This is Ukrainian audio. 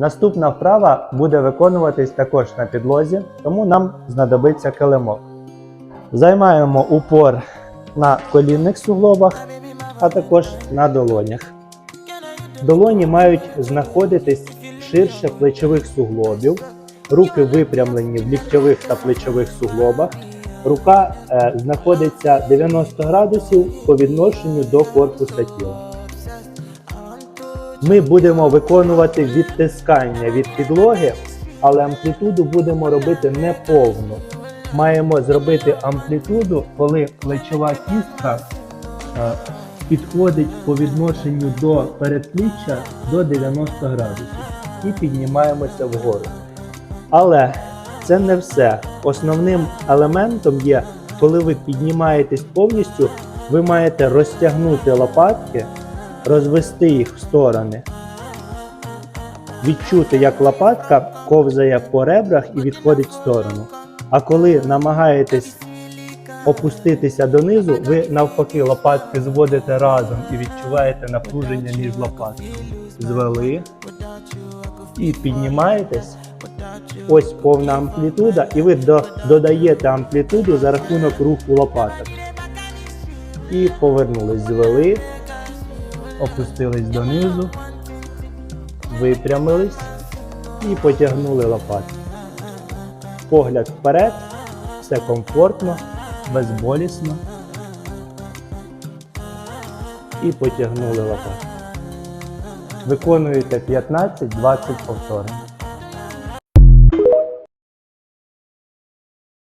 Наступна вправа буде виконуватись також на підлозі, тому нам знадобиться килимок. Займаємо упор на колінних суглобах, а також на долонях. Долоні мають знаходитись ширше плечових суглобів, руки випрямлені в ліктьових та плечових суглобах. Рука е, знаходиться 90 градусів по відношенню до корпуса тіла. Ми будемо виконувати відтискання від підлоги, але амплітуду будемо робити не повну. Маємо зробити амплітуду, коли плечова кістка е, підходить по відношенню до передпліччя до 90 градусів і піднімаємося вгору. Але це не все. Основним елементом є, коли ви піднімаєтесь повністю, ви маєте розтягнути лопатки, розвести їх в сторони, відчути, як лопатка ковзає по ребрах і відходить в сторону. А коли намагаєтесь опуститися донизу, ви навпаки лопатки зводите разом і відчуваєте напруження між лопатками. Звели і піднімаєтесь. Ось повна амплітуда, і ви до- додаєте амплітуду за рахунок руху лопаток. І повернулись, звели, опустились донизу, випрямились і потягнули лопатки. Погляд вперед, все комфортно, безболісно. І потягнули лопатки. Виконуєте 15-20 повторень.